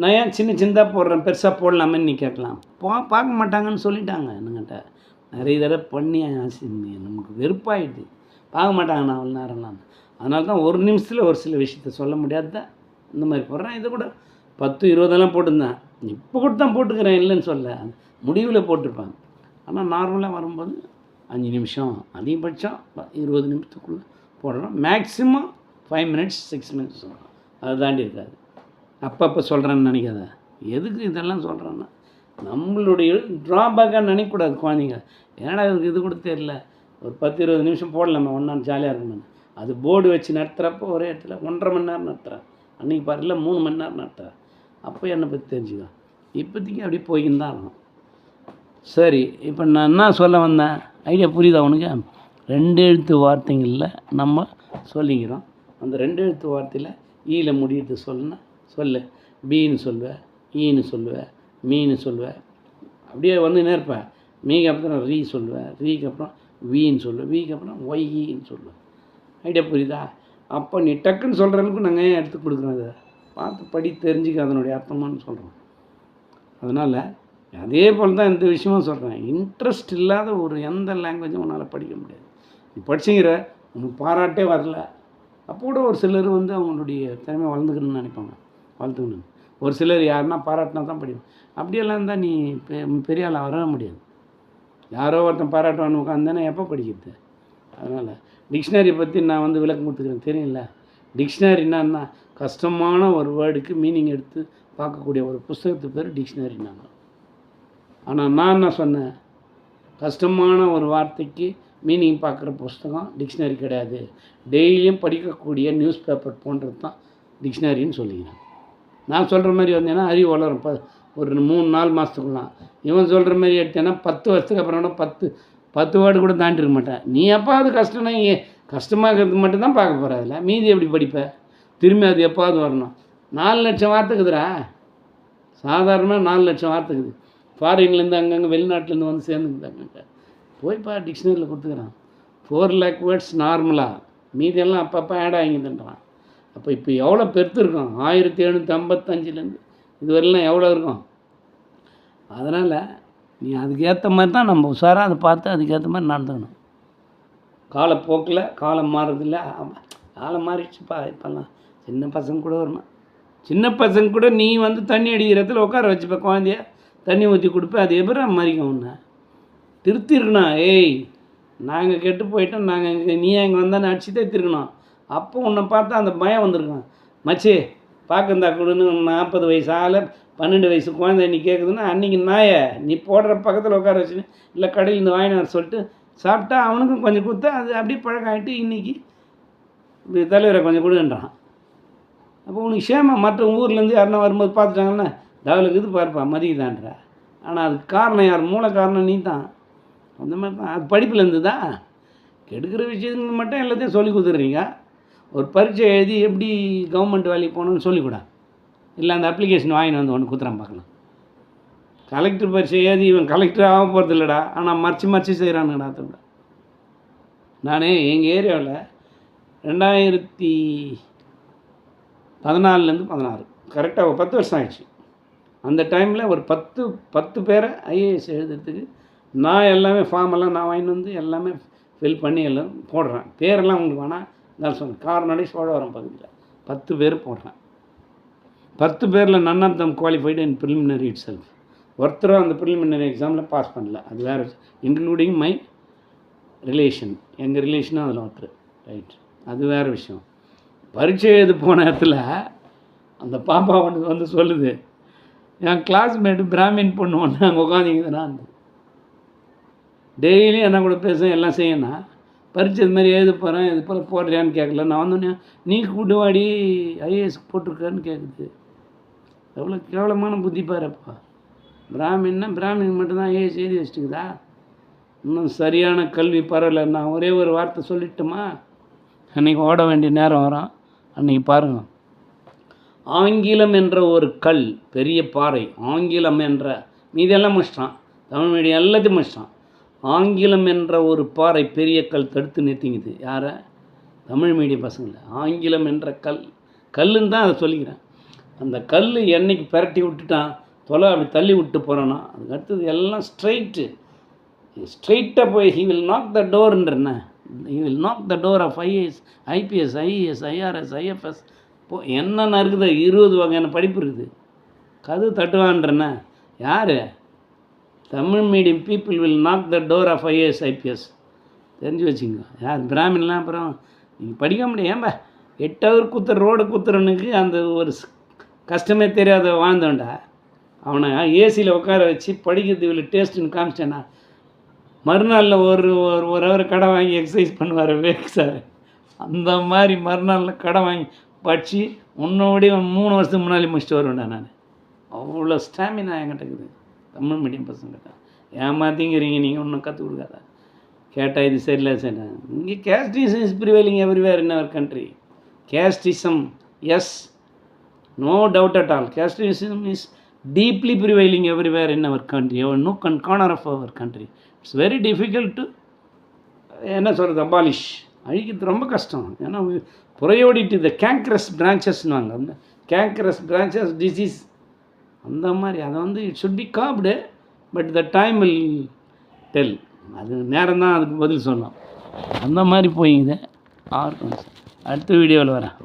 நான் ஏன் சின்ன சின்னதாக போடுறேன் பெருசாக போடலாமேன்னு நீ கேட்கலாம். போ பார்க்க மாட்டாங்கன்னு சொல்லிட்டாங்க என்னங்கிட்ட. நிறைய தடவை பண்ணி ஆசை நமக்கு வெறுப்பாயிடுது. பார்க்க மாட்டாங்க நான் அவ்வளோ நேரம்லாம். அதனால தான் ஒரு நிமிஷத்தில் ஒரு சில விஷயத்த சொல்ல முடியாத இந்த மாதிரி போடுறேன். இது கூட பத்து இருபதெல்லாம் போட்டிருந்தேன். இப்போ கூட தான் போட்டுக்கிறேன் இல்லைன்னு சொல்ல முடிவில் போட்டிருப்பேன் ஆனால் நார்மலாக வரும்போது அஞ்சு நிமிஷம் அதிகபட்சம் இருபது நிமிஷத்துக்குள்ளே போடுறோம். Maximum five minutes six minutes அது அதை தாண்டி இருக்காது. அப்பப்போ சொல்கிறேன்னு நினைக்காத. எதுக்கு இதெல்லாம் சொல்கிறேன்னா நம்மளுடைய ட்ராபேக்காக நினைக்கக்கூடாது குழந்தைங்க. ஏன்னா இதுக்கு இது கூட தெரியல? ஒரு பத்து இருபது நிமிஷம் போடலாமே ஒன்றா ஜாலியாக இருக்கணும் அது போர்டு வச்சு நடத்துகிறப்போ ஒரே இடத்துல ஒன்றரை மணி நேரம் நடத்துகிறேன் அன்றைக்கி பாருல மூணு மணி நேரம் நடத்துகிறேன் அப்போ என்னை பற்றி தெரிஞ்சுக்கோ. இப்போதைக்கு அப்படியே போய்கின்னு தான் இருக்கும் சரி இப்போ நான் என்ன சொல்ல வந்தேன்? ஐடியா புரியுதா உனக்கு? ரெண்டு எழுத்து வார்த்தைங்களில் நம்ம சொல்லிக்கிறோம். அந்த ரெண்டு எழுத்து வார்த்தையில் ஈல முடியுது சொல்லுன்னா சொல்லு. பீன்னு சொல்லுவேன் ஈன்னு சொல்லுவேன் மீன்னு சொல்லுவேன் அப்படியே வந்து நேர்ப்பேன் மீக்கு அப்புறம் ரீ சொல்லுவேன் ரீக்கு அப்புறம் வீன்னு சொல்லுவேன் வீக்கு அப்புறம் ஒய்யின்னு சொல்லுவேன் ஐடியா புரியுதா? அப்போ நீ டக்குன்னு சொல்கிற அளவுக்கு நாங்கள் ஏன் எடுத்து கொடுக்குறோம் அதை பார்த்து படி தெரிஞ்சுக்க அதனுடைய அர்த்தமானு சொல்கிறோம் அதனால் அதே போல் தான் இந்த விஷயமும் சொல்கிறேன் இன்ட்ரெஸ்ட் இல்லாத ஒரு எந்த லாங்குவேஜும் உன்னால் படிக்க முடியாது. நீ படிச்சுங்கிற உனக்கு பாராட்டே வரல. அப்போ கூட ஒரு சிலர் வந்து அவங்களுடைய திறமை வளர்ந்துக்கணும்னு நினைப்பாங்க. வளர்த்துக்கணும் ஒரு சிலர் யாருன்னா பாராட்டினா தான் படிக்கும் அப்படியெல்லாம் இருந்தால் நீ பெ- பெரிய ஆளாக வரவே முடியாது. யாரோ ஒருத்தன் பாராட்டுவான்னு உட்காந்தானே எப்போ படிக்கிறது? அதனால் டிக்ஷனரி பற்றி நான் வந்து விளக்கம் கொடுத்துக்கிறேன். தெரியல டிக்ஷனரின்னா கஷ்டமான ஒரு வேர்டுக்கு மீனிங் எடுத்து பார்க்கக்கூடிய ஒரு புஸ்தகத்து பேர் டிக்ஷனரினாங்க ஆனால் நான் என்ன சொன்னேன்? கஷ்டமான ஒரு வார்த்தைக்கு மீனிங் பார்க்குற புஸ்தகம் டிக்ஷனரி கிடையாது. டெய்லியும் படிக்கக்கூடிய நியூஸ் பேப்பர் போன்றது தான் டிக்ஷனரின்னு சொல்லிக்கிறேன் நான் சொல்கிற மாதிரி வந்தேன்னா அறிவு வளரும். ப ஒரு மூணு நாலு மாதத்துக்குலாம் இவன் சொல்கிற மாதிரி எடுத்தேன்னா பத்து வருஷத்துக்கு அப்புறம் கூட பத்து பத்து வேர்டு கூட தாண்டிருக்க மாட்டேன் நீ எப்பாவது கஷ்டம்னா கஷ்டமாக இருக்கிறது மட்டும்தான் பார்க்க போகிற அதில் மீதி எப்படி படிப்ப? திரும்பி அது எப்பாவது வரணும். நாலு லட்சம் வார்த்தைக்குதுடா. சாதாரணமாக நாலு லட்சம் வார்த்தைக்குது. ஃபாரின்லேருந்து அங்கங்கே வெளிநாட்டிலேருந்து வந்து சேர்ந்துக்கிட்டாங்க போய்ப்பா டிக்ஷனரியில் கொடுத்துக்கிறான். ஃபோர் லேக் வேர்ட்ஸ் நார்மலாக மீதியெல்லாம் அப்பப்போ ஆட் ஆகிதுன்றான் அப்போ இப்போ எவ்வளோ பெருத்துருக்கோம் ஆயிரத்தி எழுநூற்றி ஐம்பத்தஞ்சிலேருந்து. இதுவரையிலாம் எவ்வளோ இருக்கும்? அதனால் நீ அதுக்கேற்ற மாதிரி தான் நம்ம உஷாராக அதை பார்த்து அதுக்கேற்ற மாதிரி நடந்துக்கணும். காலப்போக்கில் காலம் மாறுறதில்ல. காலம் மாறிடுச்சுப்பா. இப்போல்லாம் சின்ன பசங்க கூட வரணும் சின்ன பசங்க கூட நீ வந்து தண்ணி அடிக்கிற இடத்துல உட்கார வச்சுப்ப குழந்தைய. தண்ணி ஊற்றி கொடுப்ப அது எப்படி மறிக்கும் உன்னை. திருத்திருக்கணும். ஏய் நாங்கள் கெட்டு போயிட்டோம் நாங்கள் இங்கே நீ இங்கே வந்தால் அடிச்சு தான் திருக்கணும் அப்போ உன்னை பார்த்தா அந்த பயம் வந்திருக்கும். மச்சி பார்க்கந்தா கொடுன்னு நாற்பது வயசு ஆள பன்னெண்டு வயசு குழந்தை நீ கேட்குதுன்னா அன்றைக்கி நாயை நீ போடுற பக்கத்தில் உட்கார வச்சுன்னு இல்லை கடையில் இருந்து வாங்கினு வர சொல்லிட்டு சாப்பிட்டா அவனுக்கும் கொஞ்சம் கொடுத்தா அது அப்படியே பழக்கம் ஆகிட்டு இன்றைக்கி தலைவரை கொஞ்சம் கொடுன்றான் அப்போ உனக்கு சேமா மற்ற ஊர்லேருந்து யாருன்னா வரும்போது பார்த்துட்டாங்கன்னா டெவலுக்கு இது பார்ப்பா மதிக்குதான்ற. ஆனால் அதுக்கு காரணம் யார்? மூல காரணம் நீ தான் அந்த மாதிரி தான். அது படிப்புலேருந்து தான் கெடுக்கிற விஷயத்துக்கு மட்டும் எல்லாத்தையும் சொல்லி கொடுத்துட்றீங்க. ஒரு பரீட்சை எழுதி எப்படி கவர்மெண்ட் வேலைக்கு போகணும்னு சொல்லிக்கூடா. இல்லை அந்த அப்ளிகேஷன் வாங்கின்னு வந்து ஒன்று குத்துறான் பார்க்கலாம். கலெக்டர் பரீட்சை எழுதி இவன் கலெக்டர் ஆக போகிறது இல்லைடா ஆனால் மறைச்சி மறைச்சி செய்கிறானுங்கடா அதை நானே எங்கள் ஏரியாவில் ரெண்டாயிரத்தி பதினாலுலேருந்து பதினாறு. கரெக்டாக ஒரு பத்து வருஷம் ஆயிடுச்சு. அந்த டைமில் ஒரு பத்து பத்து பேரை ஐஏஎஸ் எழுதுறதுக்கு நான் எல்லாமே ஃபார்ம் எல்லாம் நான் வாங்கிட்டு வந்து எல்லாமே ஃபில் பண்ணி எல்லாம் போடுறேன். பேரெல்லாம் உங்களுக்கு வேணால் நான் சொன்னேன் கார்நாடி சோழவரம் பகுதியில். பத்து பேர் போடுறேன் பத்து பேரில் none of them qualified in preliminary itself ஒருத்தரும் அந்த ப்ரிலிமினரி எக்ஸாமில் பாஸ் பண்ணல. அது வேறு இன்க்ளூடிங் மை ரிலேஷன் எங்கள் ரிலேஷனும் அதில் ஒருத்தர். ரைட் அது வேறு விஷயம். பரீட்சை எழுது போன இடத்துல அந்த பாப்பா ஒன்று வந்து சொல்லுது. என் கிளாஸ்மேட்டு பிராமின் பொண்ணு ஒன்று அங்கே உட்காந்துக்குதுன்னா டெய்லியும் என்ன கூட பேச எல்லாம் செய்யணும் பரீட்சை இது மாதிரி எழுத போகிறேன் இது போல் போடுறியான்னு கேட்கல நான் வந்தோடனே நீ கூட்டுவாடி ஐஏஎஸ் போட்டிருக்கான்னு கேட்குது எவ்வளோ கேவலமான புத்தி பாருப்பா. பிராமின்னா பிராமின் மட்டும்தான் ஐஏஎஸ் எழுதி வச்சுட்டுக்குதா? இன்னும் சரியான கல்வி பரவல. நான் ஒரே ஒரு வார்த்தை சொல்லிட்டுமா? அன்றைக்கி ஓட வேண்டிய நேரம் வரும். அன்றைக்கி பாருங்கள் ஆங்கிலம் என்ற ஒரு கல் பெரிய பாறை. ஆங்கிலம் என்ற மீதெல்லாம் முடிச்சிட்டான். தமிழ் மீடியம் எல்லாத்தையும் முடிச்சிட்டான். ஆங்கிலம் என்ற ஒரு பாறை பெரிய கல் தடுத்து நிறுத்திங்குது. யாரை? தமிழ் மீடியம் பசங்களை. ஆங்கிலம் என்ற கல் கல்லுன்னு தான் அதை சொல்லிக்கிறேன். அந்த கல் என்னைக்கு பிரட்டி விட்டுட்டான் தொலை அப்படி தள்ளி விட்டு போகிறானோ அதுக்கு அடுத்தது எல்லாம் ஸ்ட்ரைட்டு ஸ்ட்ரைட்டாக போய் he will knock the டோர்ன்றன he will knock the door of IAS IPS IAS IRS IFS போ என்னென்ன இருக்குது? இருபது வகையான படிப்பு இருக்குது. கது தட்டுவான்றன யார்? Tamil medium people will knock the door of IAS IPS தெரிஞ்சு வச்சுங்க. யார் பிராமின்லாம் அப்புறம் நீங்கள் படிக்க முடியும். ஏன்பா? எட்டு ஹவர் குத்துற ரோடு குத்துறனுக்கு அந்த ஒரு கஷ்டமே தெரியாத வாழ்ந்தோண்டா அவனை ஏசியில் உட்கார வச்சு படிக்கிறது இவ்வளோ டேஸ்ட்டுன்னு காமிச்சேன்னா மறுநாளில் ஒரு ஒரு ஒரு ஹவர் கடை வாங்கி எக்ஸசைஸ் பண்ணுவார் விவேக் சார் அந்த மாதிரி மறுநாளில் கடை வாங்கி படித்து உன்னோடய மூணு வருஷத்துக்கு முன்னாடி முடிச்சுட்டு வருவேன்டா நான். அவ்வளோ ஸ்டாமினா என்கிட்ட இருக்குது. தமிழ் மீடியம் பசங்கிட்ட ஏமாத்திங்கிறீங்க நீங்கள் ஒன்றும் கற்றுக் கொடுக்காத. கேட்டால் இது சரியில்லை சரி இங்கே casteism is prevailing everywhere in our country casteism is no doubt at all casteism is deeply prevailing everywhere in our country no gun corner of our country it's very difficult to என்ன சொல்கிறது abolish அழிக்கிறது ரொம்ப கஷ்டம். ஏன்னா புறையோடிட்டு இந்த கேங்க்ரஸ் பிரான்ச்சஸ்னுவாங்க அந்த கேங்க்ரஸ் branches disease அந்த மாதிரி அதை வந்து it should be kept but the time will tell அது நேரம் தான் அதுக்கு பதில் சொல்லலாம் அந்த மாதிரி போயிங்க ஆர்கன்ஸ் அடுத்த வீடியோவில் வரேன்.